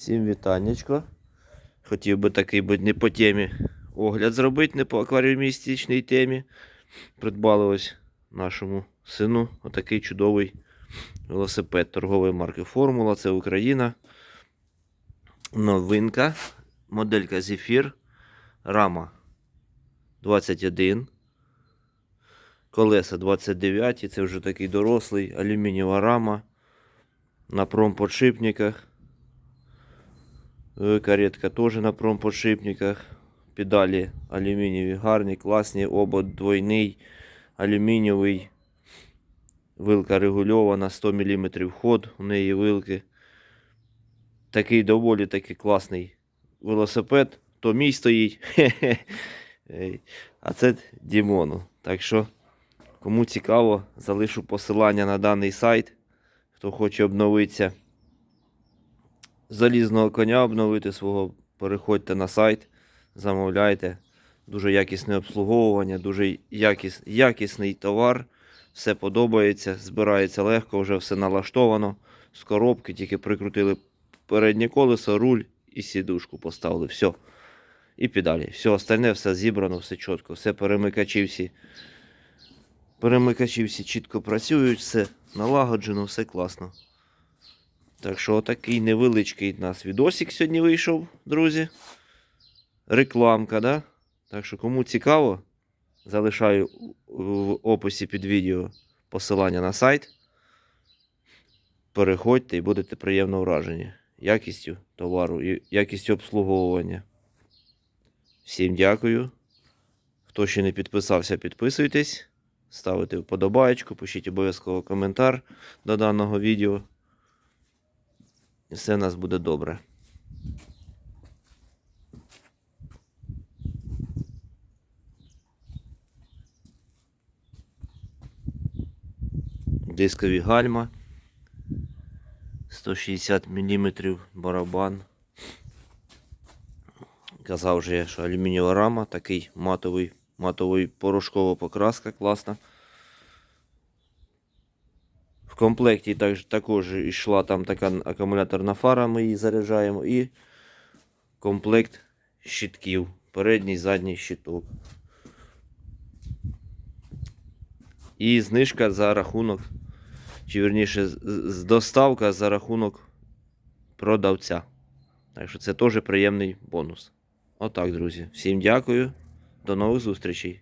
Всім вітаннячко. Хотів би такий би не по темі огляд зробити, не по акваріумістичній темі. Придбали ось нашому сину отакий чудовий велосипед торгової марки Формула. Це Україна. Новинка. Моделька Зефір. Рама 21. Колеса 29. Це вже такий дорослий алюмінієва рама. На промподшипниках. Е, Каретка теж на промподшипниках. Педалі алюмінієві гарні, класні, обод двойний, алюмінієвий. Вилка регульована, 100 мм ход у неї вилки. Такий доволі таки класний велосипед. То мій стоїть. А це Дімону. Так що, кому цікаво, залишу посилання на даний сайт. Хто хоче обновитися залізного коня обновити свого, переходьте на сайт, замовляйте. Дуже якісне обслуговування, дуже якіс, якісний товар. Все подобається, збирається легко, вже все налаштовано. З коробки тільки прикрутили переднє колесо, руль і сідушку поставили. Все. І педалі. Все остальне, все зібрано, все чітко. Все перемикачі всі. Перемикачі всі чітко працюють, все налагоджено, все класно. Так що отакий невеличкий у нас відосик сьогодні вийшов, друзі. Рекламка, да? Так що, кому цікаво, залишаю в описі під відео посилання на сайт. Переходьте і будете приємно вражені якістю товару і якістю обслуговування. Всім дякую. Хто ще не підписався, підписуйтесь, ставите вподобайку, пишіть обов'язково коментар до даного відео. І все у нас буде добре. Дискові гальма. 160 мм барабан. Казав же я, що алюмінієва рама, такий матовий, матовий порошкова покраска класна. Комплекті також, також йшла там така акумуляторна фара, ми її заряджаємо, і комплект щитків. Передній, задній щиток. І знижка за рахунок, чи верніше, доставка за рахунок продавця. Так що це теж приємний бонус. Отак, друзі. Всім дякую. До нових зустрічей.